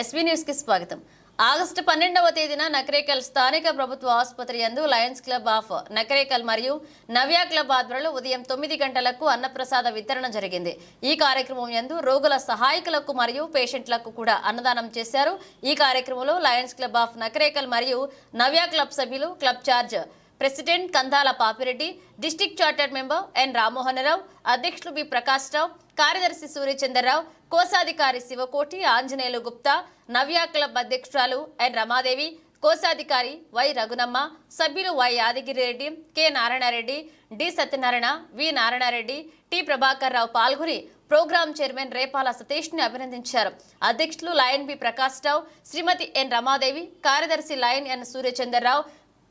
SV న్యూస్కి స్వాగతం. August పన్నెండవ తేదీన నకరేకల్ స్థానిక ప్రభుత్వ ఆసుపత్రి యందు లయన్స్ క్లబ్ ఆఫ్ నకరేకల్ మరియు నవ్యా క్లబ్ ఆధ్వర్యంలో ఉదయం తొమ్మిది గంటలకు అన్నప్రసాద వితరణ జరిగింది. ఈ కార్యక్రమం యందు రోగుల సహాయకులకు మరియు పేషెంట్లకు కూడా అన్నదానం చేశారు. ఈ కార్యక్రమంలో లయన్స్ క్లబ్ ఆఫ్ నకరేకల్ మరియు నవ్యా క్లబ్ సభ్యులు club charge president Kandala Papi Reddy district chartered member N Rammohan Rao అధ్యక్షులు బి ప్రకాష్ రావు కార్యదర్శి సూర్యచంద్రరావు కోశాధికారి శివకోటి ఆంజనేయులు గుప్తా నవ్య క్లబ్ అధ్యక్షురాలు ఎన్ రమాదేవి కోశాధికారి వై రఘునమ్మ సభ్యులు Y Yadagirireddy K Narayanareddy D Satyanarayana V Narayanareddy T Prabhakar Rao పాల్గొని programme chairman Repala సతీష్ని అభినందించారు. అధ్యక్షులు lion B Prakash Rao Shrimati N Ramadevi కార్యదర్శి lion N Suryachandrarao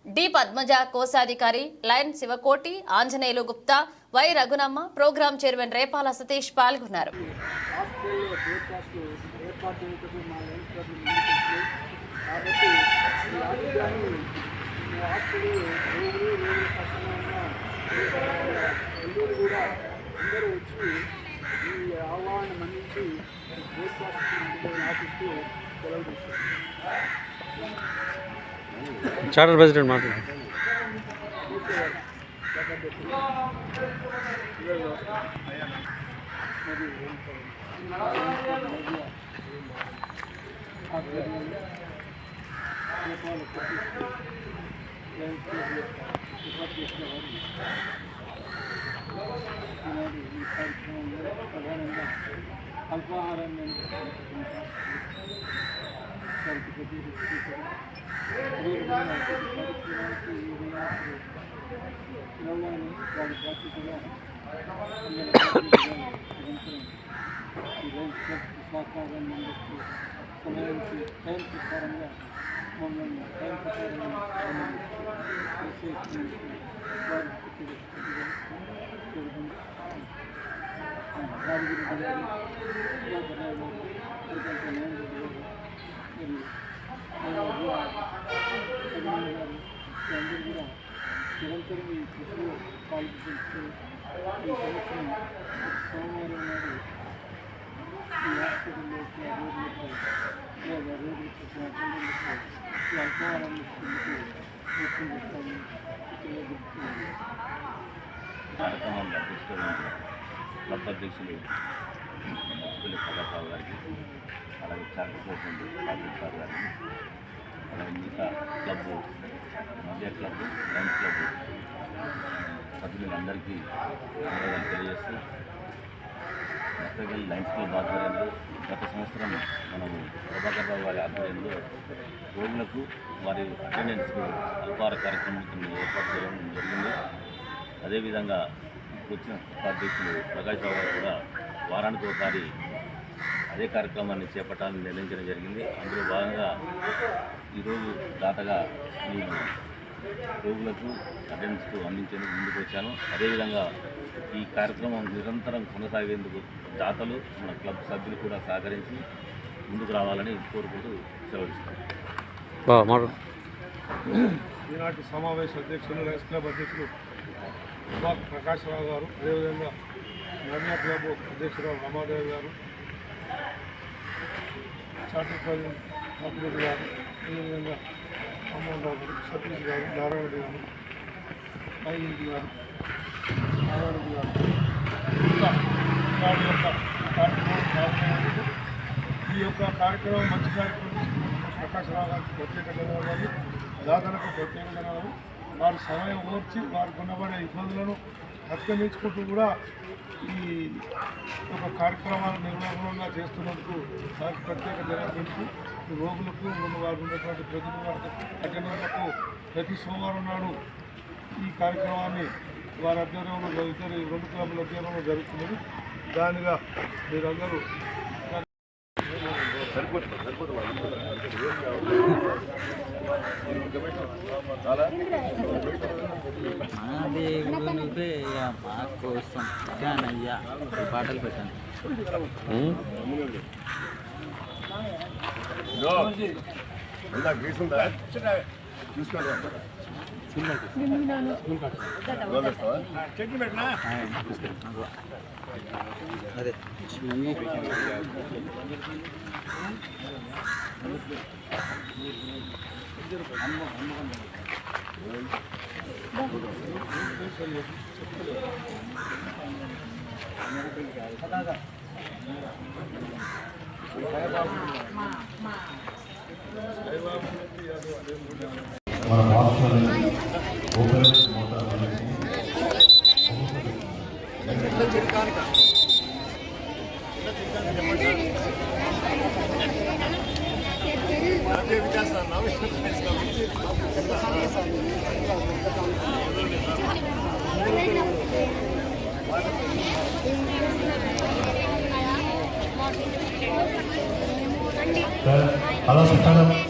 D Padmaja కోశాధికారి lion Sivakoti Anjaneyulu Gupta Y Raghunamma programme chairman Repala Satish పాల్గొన్నారు. ఈ ఆరోగ్యాన్ని ఈ బ్రేక్ఫాస్ట్ రోగులు సెలవు కష్టమైన ఎల్లూరు కూడా అందరూ వచ్చి ఈ ఆహ్వానం మన్నించి బ్రేక్ఫాస్ట్ ఆశిస్తూ సెలవు తీసుకుంటారు చార్టర్ ప్రెసిడెంట్ మాట్లాడు అల్పాహారాన్ని పిల్లలని వారి బాధ్యతగా సహకారాన్ని అందిస్తూ సమయానికి టైం ప్రకారంగా మమ్మల్ని టైం ప్రకారంగా రాజగిరి అందరూ కూడా నిరంతరం ఈ కృషిలో పాల్గొంటూ ఈ సంవత్సరం సోమవారం నాడు ఈ హాస్పిటల్లో లేదా ఈ ఇచ్చేందుకు కార్యక్రమంలో అధ్యక్షులు ముఖ్యపల్లి గారికి అలాగే చార్టర్ సార్ గారికి అలాగే మిగతా క్లబ్ మధ్య క్లబ్ లయన్స్ క్లబ్ సభ్యులందరికీ ధన్యవాదాలు తెలియజేస్తూ నక్కగల్ లయన్స్ క్లబ్ ఆధ్వర్యంలో గత సంవత్సరం మనము ప్రభాకర్ రావు గారి ఆధ్వర్యంలో రోగులకు వారి అటెండెన్స్కు అల్పార కార్యక్రమం ఏర్పాటు చేయడం జరిగింది అదేవిధంగా ఇప్పుడు వచ్చిన ఉపాధ్యక్షులు ప్రకాష్ రావు గారు కూడా వారానికి ఒకసారి అదే కార్యక్రమాన్ని చేపట్టాలని నిర్ణయించడం జరిగింది. అందులో భాగంగా ఈరోజు దాతగా నేను రోగులకు అటెండెన్స్కు అందించేందుకు ముందుకు వచ్చాను. అదేవిధంగా ఈ కార్యక్రమం నిరంతరం కొనసాగేందుకు దాతలు మన క్లబ్ సభ్యులు కూడా సహకరించి ముందుకు రావాలని కోరుకుంటూ సెలవిస్తాను ఈనాటి సమావేశ అధ్యక్షులు లయన్స్ క్లబ్ అధ్యక్షులు ఉమా ప్రకాశ్రావు గారు అదేవిధంగా నవ్య క్లబ్ అధ్యక్షుడు రమాదేవి గారు చార్టర్ ప్రెసిడెంట్ అభివృద్ధి గారు అదేవిధంగా అమ్మోహన్ గారు సతీష్ గారు నారాయణ గారు ఐఎంటి గారు నారాయణ గారు ఇంకా వారి యొక్క కార్యక్రమం పాల్గొన్నందుకు ఈ యొక్క కార్యక్రమం మంచి కార్యక్రమం ప్రకాశరావు గారికి ప్రత్యేక ధన్యవాదాలు దాదాపు ప్రత్యేక ధన్యవాదాలు వారి సమయం ఓర్చి వారికి ఉన్నబడే ఇబ్బందులను అధిగమించుకుంటూ కూడా ఈ ఒక కార్యక్రమాన్ని నిర్వహణంగా చేస్తున్నందుకు దానికి ప్రత్యేక ధన్యవాదాలు ఈ రోగులకు ఉన్న వారు ఉన్నటువంటి ప్రజలు అటెండర్లకు ప్రతి సోమవారం నాడు ఈ కార్యక్రమాన్ని వారి అధ్యయనంలో జరుగుతారు ఈ రెండు క్లబ్ల అధ్యయనంలో జరుగుతున్నది. దానిగా మీరందరూ అది నువ్వే ఇక మా కోసం కానీ అయ్యా ఈ పాటలు పెట్టాను అదే మన రాష్ట్రాన్ని ఓపెన్ మోటార్ Alas, Alas.